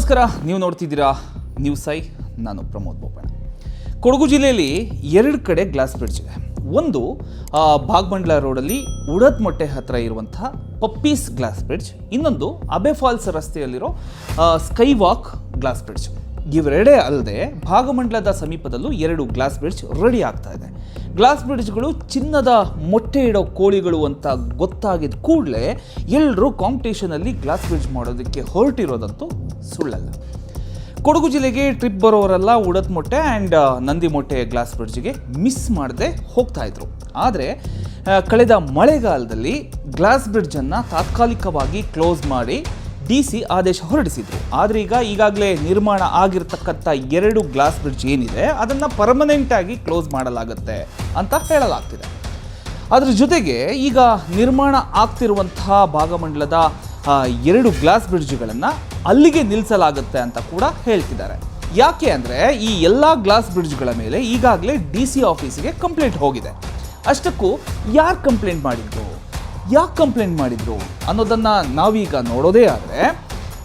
ನಮಸ್ಕಾರ ನೀವು ನೋಡ್ತಿದ್ದೀರಾ ನ್ಯೂಸ್ ಐ ನಾನು ಪ್ರಮೋದ್ ಬೋಪಣ್ಣ. ಕೊಡಗು ಜಿಲ್ಲೆಯಲ್ಲಿ ಎರಡು ಕಡೆ ಗ್ಲಾಸ್ ಬ್ರಿಡ್ಜ್ ಇದೆ. ಒಂದು ಆ, ಭಾಗಮಂಡಲ ರೋಡಲ್ಲಿ ಉಡತ್ ಮೊಟ್ಟೆ ಹತ್ರ ಇರುವಂತಹ ಪಪ್ಪೀಸ್ ಗ್ಲಾಸ್ ಬ್ರಿಡ್ಜ್ ಇನ್ನೊಂದು ಅಬೆ ಫಾಲ್ಸ್ ರಸ್ತೆಯಲ್ಲಿರೋ ಸ್ಕೈ ವಾಕ್ ಗ್ಲಾಸ್ ಬ್ರಿಡ್ಜ್ ಇವೆರಡೇ ಅಲ್ಲದೆ ಭಾಗಮಂಡಲದ ಸಮೀಪದಲ್ಲೂ ಎರಡು ಗ್ಲಾಸ್ ಬ್ರಿಡ್ಜ್ ರೆಡಿ ಆಗ್ತಾ ಇದೆ. ಗ್ಲಾಸ್ ಬ್ರಿಡ್ಜ್ಗಳು ಚಿನ್ನದ ಮೊಟ್ಟೆ ಇಡೋ ಕೋಳಿಗಳು ಅಂತ ಗೊತ್ತಾಗಿದ್ದ ಕೂಡಲೇ ಎಲ್ಲರೂ ಕಾಂಪಿಟೇಷನಲ್ಲಿ ಗ್ಲಾಸ್ ಬ್ರಿಡ್ಜ್ ಮಾಡೋದಕ್ಕೆ ಹೊರಟಿರೋದಂತೂ ಸುಳ್ಳಲ್ಲ. ಕೊಡಗು ಜಿಲ್ಲೆಗೆ ಟ್ರಿಪ್ ಬರೋರೆಲ್ಲ ಉಡತ್ ಮೊಟ್ಟೆ ಆ್ಯಂಡ್ ನಂದಿ ಮೊಟ್ಟೆ ಗ್ಲಾಸ್ ಬ್ರಿಡ್ಜ್ಗೆ ಮಿಸ್ ಮಾಡದೆ ಹೋಗ್ತಾಯಿದ್ರು ಆದರೆ ಕಳೆದ ಮಳೆಗಾಲದಲ್ಲಿ ಗ್ಲಾಸ್ ಬ್ರಿಡ್ಜನ್ನು ತಾತ್ಕಾಲಿಕವಾಗಿ ಕ್ಲೋಸ್ ಮಾಡಿ ಡಿ ಸಿ ಆದೇಶ ಹೊರಡಿಸಿದ್ರು. ಆದರೆ ಈಗ ಈಗಾಗಲೇ ನಿರ್ಮಾಣ ಆಗಿರತಕ್ಕಂಥ ಎರಡು ಗ್ಲಾಸ್ ಬ್ರಿಡ್ಜ್ ಏನಿದೆ, ಅದನ್ನು ಪರ್ಮನೆಂಟಾಗಿ ಕ್ಲೋಸ್ ಮಾಡಲಾಗುತ್ತೆ. ಅಂತ ಹೇಳಲಾಗ್ತಿದೆ. ಅದರ ಜೊತೆಗೆ ಈಗ ನಿರ್ಮಾಣ ಆಗ್ತಿರುವಂತಹ ಭಾಗಮಂಡಲದ ಎರಡು ಗ್ಲಾಸ್ ಬ್ರಿಡ್ಜ್ಗಳನ್ನು ಅಲ್ಲಿಗೆ ನಿಲ್ಲಿಸಲಾಗುತ್ತೆ ಅಂತ ಕೂಡ ಹೇಳ್ತಿದ್ದಾರೆ. ಯಾಕೆ ಅಂದರೆ ಈ ಎಲ್ಲ ಗ್ಲಾಸ್ ಬ್ರಿಡ್ಜ್ಗಳ ಮೇಲೆ ಈಗಾಗಲೇ ಡಿ ಸಿ ಆಫೀಸಿಗೆ ಕಂಪ್ಲೇಂಟ್ ಹೋಗಿದೆ. ಅಷ್ಟಕ್ಕೂ ಯಾರು ಕಂಪ್ಲೇಂಟ್ ಮಾಡಿದ್ರು? ಯಾಕೆ ಕಂಪ್ಲೇಂಟ್ ಮಾಡಿದ್ರು ಅನ್ನೋದನ್ನು ನಾವೀಗ ನೋಡೋದೇ ಆದರೆ,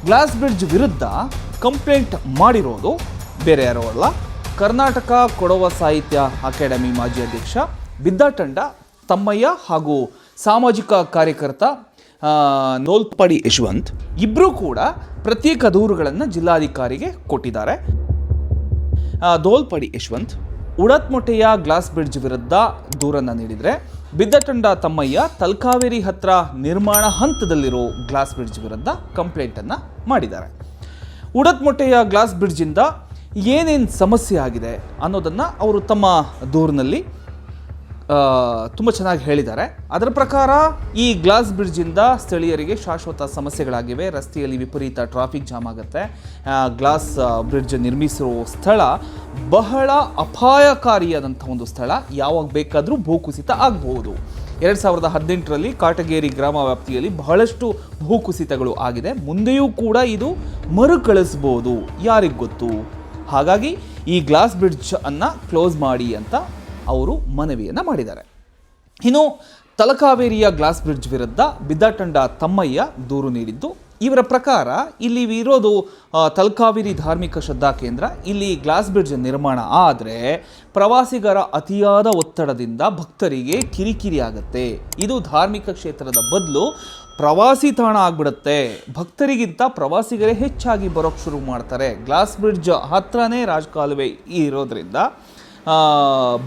ಗ್ಲಾಸ್ ಬ್ರಿಡ್ಜ್ ವಿರುದ್ಧ ಕಂಪ್ಲೇಂಟ್ ಮಾಡಿರೋದು ಬೇರೆ ಯಾರೋ ಅಲ್ಲ? ಕರ್ನಾಟಕ ಕೊಡವ ಸಾಹಿತ್ಯ ಅಕಾಡೆಮಿ ಮಾಜಿ ಅಧ್ಯಕ್ಷ ಬಿದ್ದಾಟಂಡ ತಮ್ಮಯ್ಯ ಹಾಗೂ ಸಾಮಾಜಿಕ ಕಾರ್ಯಕರ್ತ ನೋಲ್ಪಡಿ ಯಶವಂತ್ ಇಬ್ಬರೂ ಕೂಡ ಪ್ರತ್ಯೇಕ ದೂರುಗಳನ್ನು ಜಿಲ್ಲಾಧಿಕಾರಿಗೆ ಕೊಟ್ಟಿದ್ದಾರೆ. ದೋಲ್ಪಡಿ ಯಶವಂತ್ ಉಡತ್ಮೊಟ್ಟೆಯ ಗ್ಲಾಸ್ ಬ್ರಿಡ್ಜ್ ವಿರುದ್ಧ ದೂರನ್ನು ನೀಡಿದರೆ ಬಿದ್ದಟಂಡ ತಮ್ಮಯ್ಯ ತಲ್ಕಾವೇರಿ ಹತ್ರ ನಿರ್ಮಾಣ ಹಂತದಲ್ಲಿರೋ ಗ್ಲಾಸ್ ಬ್ರಿಡ್ಜ್ ವಿರುದ್ಧ ಕಂಪ್ಲೇಂಟನ್ನು ಮಾಡಿದ್ದಾರೆ. ಉಡತ್ಮೊಟ್ಟೆಯ ಗ್ಲಾಸ್ ಬ್ರಿಡ್ಜಿಂದ ಏನೇನು ಸಮಸ್ಯೆ ಆಗಿದೆ ಅನ್ನೋದನ್ನು ಅವರು ತಮ್ಮ ದೂರಿನಲ್ಲಿ ತುಂಬ ಚೆನ್ನಾಗಿ ಹೇಳಿದ್ದಾರೆ. ಅದರ ಪ್ರಕಾರ ಈ ಗ್ಲಾಸ್ ಬ್ರಿಡ್ಜಿಂದ ಸ್ಥಳೀಯರಿಗೆ ಶಾಶ್ವತ ಸಮಸ್ಯೆಗಳಾಗಿವೆ. ರಸ್ತೆಯಲ್ಲಿ ವಿಪರೀತ ಟ್ರಾಫಿಕ್ ಜಾಮ್ ಆಗುತ್ತೆ. ಗ್ಲಾಸ್ ಬ್ರಿಡ್ಜ್ ನಿರ್ಮಿಸಿರೋ ಸ್ಥಳ ಬಹಳ ಅಪಾಯಕಾರಿಯಾದಂಥ ಒಂದು ಸ್ಥಳ. ಯಾವಾಗ ಬೇಕಾದರೂ ಭೂಕುಸಿತ ಆಗಬಹುದು ಎರಡು ಸಾವಿರದ ಹದಿನೆಂಟರಲ್ಲಿ ಕಾಟಗೇರಿ ಗ್ರಾಮ ವ್ಯಾಪ್ತಿಯಲ್ಲಿ ಬಹಳಷ್ಟು ಭೂಕುಸಿತಗಳು ಆಗಿದೆ. ಮುಂದೆಯೂ ಕೂಡ ಇದು ಮರುಕಳಿಸ್ಬೋದು. ಯಾರಿಗೆ ಗೊತ್ತು? ಹಾಗಾಗಿ ಈ ಗ್ಲಾಸ್ ಬ್ರಿಡ್ಜ್ ಅನ್ನು ಕ್ಲೋಸ್ ಮಾಡಿ ಅಂತ ಅವರು ಮನವಿಯನ್ನು ಮಾಡಿದ್ದಾರೆ. ಇನ್ನು ತಲಕಾವೇರಿಯ ಗ್ಲಾಸ್ ಬ್ರಿಡ್ಜ್ ವಿರುದ್ಧ ಬಿದ್ದಾಟಂಡ ತಮ್ಮಯ್ಯ ದೂರು ನೀಡಿದ್ದು ಇವರ ಪ್ರಕಾರ ಇಲ್ಲಿ ಇರೋದು ತಲ್ಕಾವಿರಿ ಧಾರ್ಮಿಕ ಶ್ರದ್ಧಾ ಕೇಂದ್ರ, ಇಲ್ಲಿ ಗ್ಲಾಸ್ ಬ್ರಿಡ್ಜ್ ನಿರ್ಮಾಣ ಆದರೆ ಪ್ರವಾಸಿಗರ ಅತಿಯಾದ ಒತ್ತಡದಿಂದ ಭಕ್ತರಿಗೆ ಕಿರಿಕಿರಿ ಆಗುತ್ತೆ. ಇದು ಧಾರ್ಮಿಕ ಕ್ಷೇತ್ರದ ಬದಲು ಪ್ರವಾಸಿ ತಾಣ ಆಗ್ಬಿಡುತ್ತೆ. ಭಕ್ತರಿಗಿಂತ ಪ್ರವಾಸಿಗರೇ ಹೆಚ್ಚಾಗಿ ಬರೋಕ್ಕೆ ಶುರು ಮಾಡ್ತಾರೆ. ಗ್ಲಾಸ್ ಬ್ರಿಡ್ಜ್ ಹತ್ರನೇ ರಾಜಕಾಲುವೆ ಇರೋದ್ರಿಂದ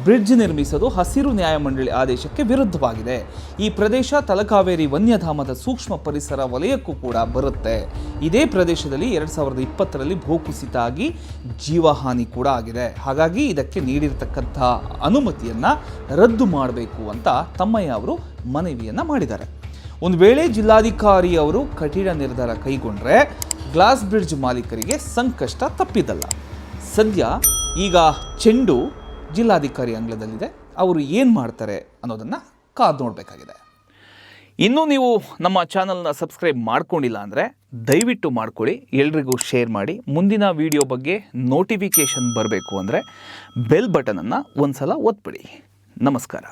ಬ್ರಿಡ್ಜ್ ನಿರ್ಮಿಸೋದು ಹಸಿರು ನ್ಯಾಯಮಂಡಳಿ ಆದೇಶಕ್ಕೆ ವಿರುದ್ಧವಾಗಿದೆ. ಈ ಪ್ರದೇಶ ತಲಕಾವೇರಿ ವನ್ಯಧಾಮದ ಸೂಕ್ಷ್ಮ ಪರಿಸರ ವಲಯಕ್ಕೂ ಕೂಡ ಬರುತ್ತೆ. ಇದೇ ಪ್ರದೇಶದಲ್ಲಿ ಎರಡು ಸಾವಿರದ ಇಪ್ಪತ್ತರಲ್ಲಿ ಭೂಕುಸಿತ ಆಗಿ ಜೀವಹಾನಿ ಕೂಡ ಆಗಿದೆ. ಹಾಗಾಗಿ ಇದಕ್ಕೆ ನೀಡಿರತಕ್ಕಂಥ ಅನುಮತಿಯನ್ನು ರದ್ದು ಮಾಡಬೇಕು ಅಂತ ತಮ್ಮಯ್ಯ ಅವರು ಮನವಿಯನ್ನು ಮಾಡಿದ್ದಾರೆ. ಒಂದು ವೇಳೆ ಜಿಲ್ಲಾಧಿಕಾರಿ ಅವರು ಕಠಿಣ ನಿರ್ಧಾರ ಕೈಗೊಂಡರೆ ಗ್ಲಾಸ್ ಬ್ರಿಡ್ಜ್ ಮಾಲೀಕರಿಗೆ ಸಂಕಷ್ಟ ತಪ್ಪಿದಲ್ಲ. ಸದ್ಯ ಈಗ ಚೆಂಡು ಜಿಲ್ಲಾಧಿಕಾರಿ ಅಂಗ್ಲದಲ್ಲಿದೆ ಅವರು ಏನು ಮಾಡ್ತಾರೆ ಅನ್ನೋದನ್ನು ಕಾದು ನೋಡಬೇಕಾಗಿದೆ. ಇನ್ನೂ ನೀವು ನಮ್ಮ ಚಾನಲ್ನ ಸಬ್ಸ್ಕ್ರೈಬ್ ಮಾಡ್ಕೊಂಡಿಲ್ಲ ಅಂದರೆ ದಯವಿಟ್ಟು ಮಾಡ್ಕೊಳ್ಳಿ. ಎಲ್ರಿಗೂ ಶೇರ್ ಮಾಡಿ. ಮುಂದಿನ ವಿಡಿಯೋ ಬಗ್ಗೆ ನೋಟಿಫಿಕೇಷನ್ ಬರಬೇಕು ಅಂದರೆ ಬೆಲ್ ಬಟನನ್ನು ಒಂದು ಸಲ ಒತ್ಬಿಡಿ. ನಮಸ್ಕಾರ.